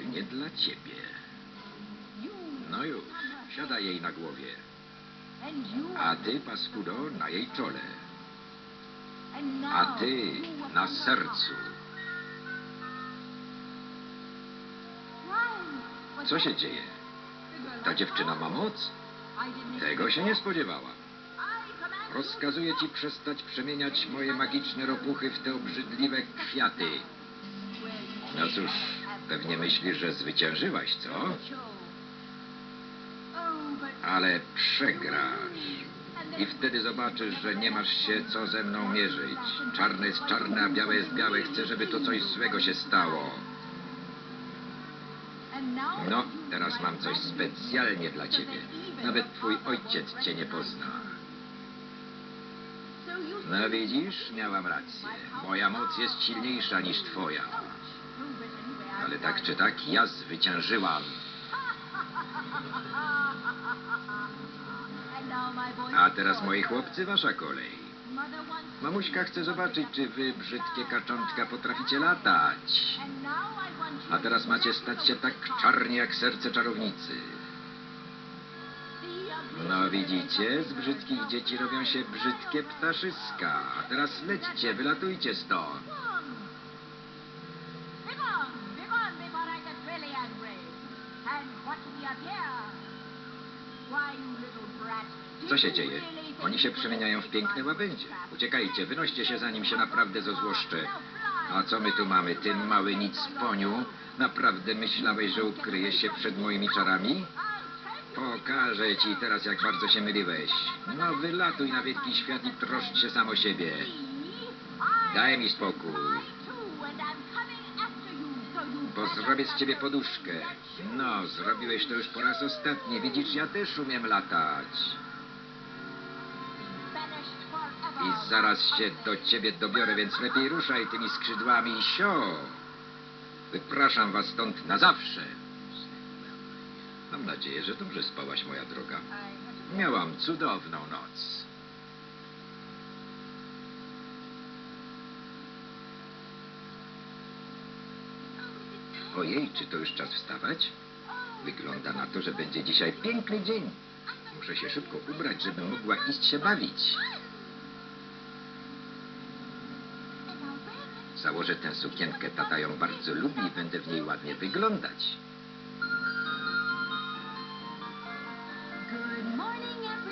specjalnie dla ciebie. No już, siadaj jej na głowie. A ty, paskudo, na jej czole. A ty na sercu. Co się dzieje? Ta dziewczyna ma moc? Tego się nie spodziewała. Rozkazuję ci przestać przemieniać moje magiczne ropuchy w te obrzydliwe kwiaty. No cóż, pewnie myślisz, że zwyciężyłaś, co? Ale przegrasz. I wtedy zobaczysz, że nie masz się co ze mną mierzyć. Czarne jest czarne, a białe jest białe. Chcę, żeby to coś złego się stało. No, teraz mam coś specjalnie dla ciebie. Nawet twój ojciec cię nie pozna. No widzisz, miałam rację. Moja moc jest silniejsza niż twoja. Ale tak czy tak, ja zwyciężyłam. A teraz, moi chłopcy, wasza kolej. Mamuśka chce zobaczyć, czy wy, brzydkie kaczątka, potraficie latać. A teraz macie stać się tak czarni jak serce czarownicy. No widzicie, z brzydkich dzieci robią się brzydkie ptaszyska. A teraz lećcie, wylatujcie stąd. Co się dzieje? Oni się przemieniają w piękne łabędzie. Uciekajcie, wynoście się, zanim się naprawdę zozłoszczę. A co my tu mamy, ty mały nic poniu? Naprawdę myślałeś, że ukryjesz się przed moimi czarami? Pokażę ci teraz, jak bardzo się myliłeś. No, wylatuj na wielki świat i troszcz się sam o siebie. Daj mi spokój, bo zrobię z ciebie poduszkę. No, zrobiłeś to już po raz ostatni. Widzisz, ja też umiem latać. I zaraz się do ciebie dobiorę, więc lepiej ruszaj tymi skrzydłami sio. Wypraszam was stąd na zawsze. Mam nadzieję, że dobrze spałaś, moja droga. Miałam cudowną noc. Ojej, czy to już czas wstawać? Wygląda na to, że będzie dzisiaj piękny dzień. Muszę się szybko ubrać, żebym mogła iść się bawić. Założę tę sukienkę, tata ją bardzo lubi i będę w niej ładnie wyglądać.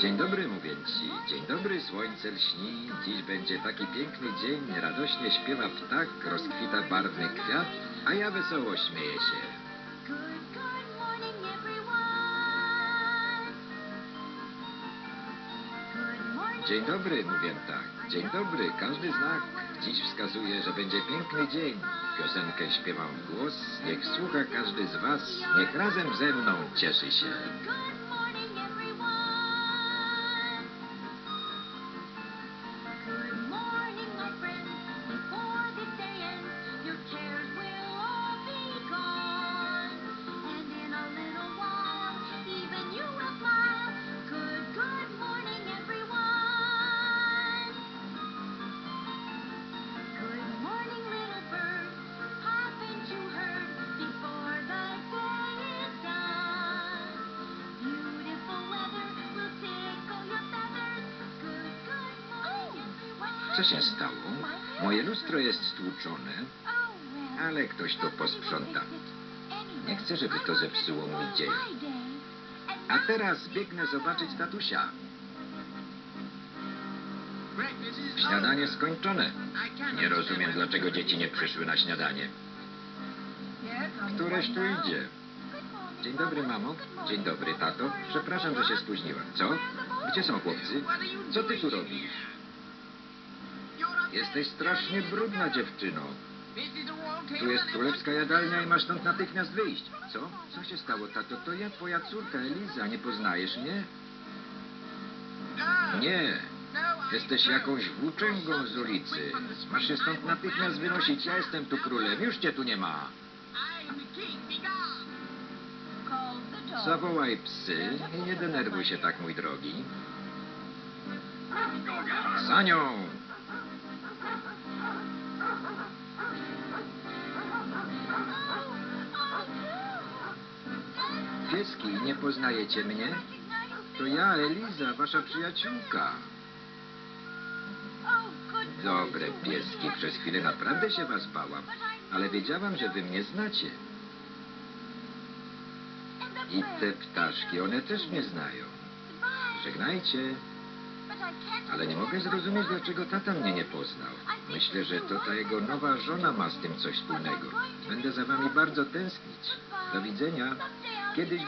Dzień dobry, mówię ci. Dzień dobry, słońce lśni. Dziś będzie taki piękny dzień. Radośnie śpiewa ptak, rozkwita barwny kwiat, a ja wesoło śmieję się. Dzień dobry, mówię tak. Dzień dobry, każdy znak dziś wskazuje, że będzie piękny dzień. Piosenkę śpiewam w głos, niech słucha każdy z was, niech razem ze mną cieszy się. Co się stało? Moje lustro jest stłuczone, ale ktoś to posprząta. Nie chcę, żeby to zepsuło mój dzień. A teraz biegnę zobaczyć tatusia. Śniadanie skończone. Nie rozumiem, dlaczego dzieci nie przyszły na śniadanie. Któreś tu idzie. Dzień dobry, mamo. Dzień dobry, tato. Przepraszam, że się spóźniłam. Co? Gdzie są chłopcy? Co ty tu robisz? Jesteś strasznie brudna, dziewczyno. Tu jest królewska jadalnia i masz stąd natychmiast wyjść. Co? Co się stało, tato? To ja, twoja córka, Eliza. Nie poznajesz mnie? Nie. Jesteś jakąś włóczęgą z ulicy. Masz się stąd natychmiast wynosić. Ja jestem tu królem. Już cię tu nie ma. Zawołaj psy i nie denerwuj się tak, mój drogi. Za nią! Pieski, nie poznajecie mnie? To ja, Eliza, wasza przyjaciółka. Dobre pieski, przez chwilę naprawdę się was bałam, ale wiedziałam, że wy mnie znacie. I te ptaszki, one też mnie znają. Żegnajcie. Ale nie mogę zrozumieć, dlaczego tata mnie nie poznał. Myślę, że to ta jego nowa żona ma z tym coś wspólnego. Będę za wami bardzo tęsknić. Do widzenia. Kiedyś